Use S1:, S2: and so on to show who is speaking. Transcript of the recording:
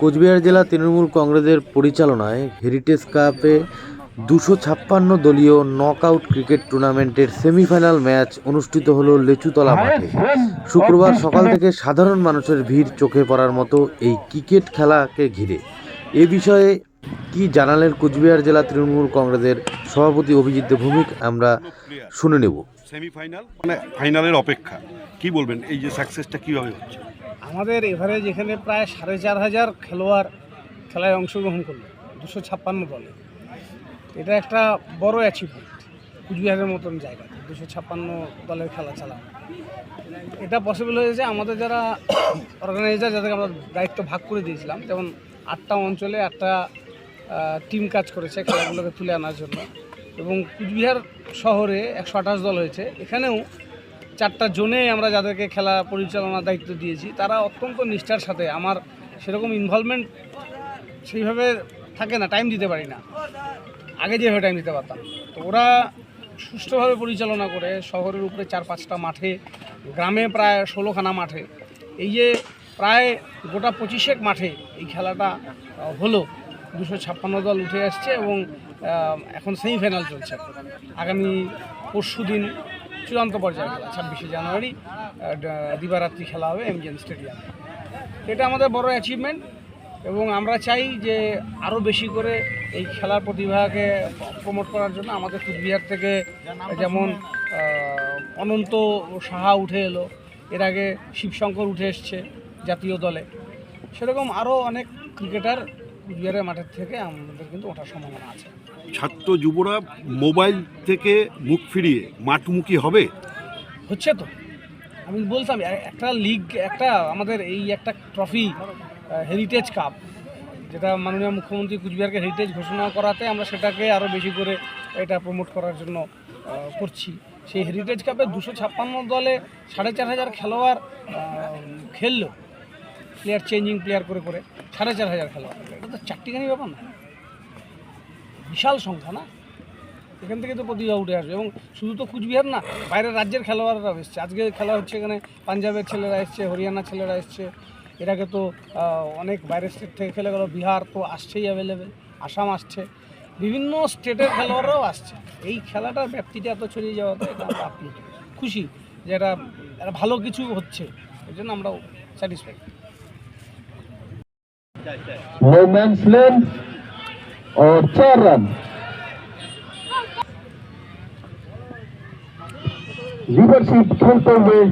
S1: কোচবিহার জেলা তৃণমূল কংগ্রেসের পরিচালনায় হেরিটেজ কাপে দুশো ছাপ্পান্ন দলীয় নকআউট ক্রিকেট টুর্নামেন্টের সেমিফাইনাল ম্যাচ অনুষ্ঠিত হল লেচুতলা মাঠে। শুক্রবার সকাল থেকে সাধারণ মানুষের ভিড় চোখে পড়ার মতো এই ক্রিকেট খেলাকে ঘিরে। এ বিষয়ে কি জানালেন কোচবিহার জেলা তৃণমূল কংগ্রেসের সভাপতি অভিজিৎ ভৌমিক, আমরা শুনে নেব।
S2: সেমিফাইনাল? মানে ফাইনালের অপেক্ষা। কি বলবেন, এই যে সাকসেসটা কীভাবে হচ্ছে?
S3: আমাদের এভারেজ এখানে প্রায় সাড়ে চার হাজার খেলোয়াড় খেলায় অংশগ্রহণ করল, দুশো ছাপ্পান্ন দলে এটা একটা বড় অ্যাচিভমেন্ট কুচবিহারের মতন জায়গাতে, দুশো ছাপ্পান্ন দলের খেলা চালা এটা পসিবল হয়েছে আমাদের যারা অর্গানাইজার যাদেরকে আমরা দায়িত্ব ভাগ করে দিয়েছিলাম, যেমন আটটা অঞ্চলে আটটা টিম কাজ করেছে খেলাগুলোকে তুলে আনার জন্য। এবং কুচবিহার শহরে একশো আঠাশ দল হয়েছে। এখানেও চারটা জোনে আমরা যাদেরকে খেলা পরিচালনার দায়িত্ব দিয়েছি, তারা অত্যন্ত নিষ্ঠার সাথে আমার সেরকম ইনভলভমেন্ট সেইভাবে থাকে না টাইম দিতে পারি না। আগে যেভাবে টাইম দিতে পারতাম। তো ওরা সুষ্ঠুভাবে পরিচালনা করে, শহরের উপরে চার পাঁচটা মাঠে, গ্রামে প্রায় ষোলোখানা মাঠে। এই যে প্রায় গোটা পঁচিশেক মাঠে এই খেলাটা হলো। দুশো ছাপ্পান্ন দল উঠে আসছে এবং এখন সেমিফাইনাল চলছে। আগামী পরশু দিন চূড়ান্ত পর্যায়ে খেলা, ছাব্বিশে জানুয়ারি দিবারাত্রি খেলা হবে এমজিএন স্টেডিয়ামে এটা আমাদের বড় অ্যাচিভমেন্ট এবং আমরা চাই যে আরও বেশি করে এই খেলার প্রতিভাকে প্রমোট করার জন্য আমাদের কুচবিহার থেকে যেমন অনন্ত সাহা উঠে এলো, এর আগে শিবশঙ্কর উঠে এসছে জাতীয় দলে। সেরকম আরও অনেক ক্রিকেটার কুচবিহারের মাঠের থেকে আমাদের কিন্তু ওঠার সম্ভাবনা আছে।
S2: ছাত্র যুবরা মোবাইল থেকে মুখ ফিরিয়ে মাঠমুখী হবে?
S3: হচ্ছে তো। আমি বলতাম একটা লিগ একটা আমাদের এই একটা ট্রফি হেরিটেজ কাপ যেটা মাননীয় মুখ্যমন্ত্রী কুচবিহারকে হেরিটেজ ঘোষণা করাতে আমরা সেটাকে আরও বেশি করে এটা প্রমোট করার জন্য করছি। সেই হেরিটেজ কাপে দুশো ছাপ্পান্ন দলে সাড়ে চার হাজার খেলোয়াড় খেললো। প্লেয়ার চেঞ্জিং প্লেয়ার করে করে সাড়ে চার হাজার খেলোয়াড়। এটা তো চারটিখানি ব্যাপার না। বিশাল সংখ্যা না? এখান থেকে তো প্রতিভা উঠে আসবে এবং শুধু তো কুচবিহার না, বাইরের রাজ্যের খেলোয়াড়রা এসছে। আজকে খেলা হচ্ছে এখানে পাঞ্জাবের ছেলেরা এসছে, হরিয়ানার ছেলেরা এসছে। এটাকে তো অনেক বাইরের স্টেট থেকে খেলে গেলো, বিহার তো আসছেই অ্যাভেলেবেল আসাম আসছে। বিভিন্ন স্টেটের খেলোয়াড়রাও আসছে। এই খেলাটার ব্যাপ্তিটা এত ছড়িয়ে যাওয়াতে এটা আমরা আপনি খুশি যে এটা ভালো কিছু হচ্ছে। এই জন্য আমরা স্যাটিসফাইড
S4: और चार रन लीडरशिप खेलते हुए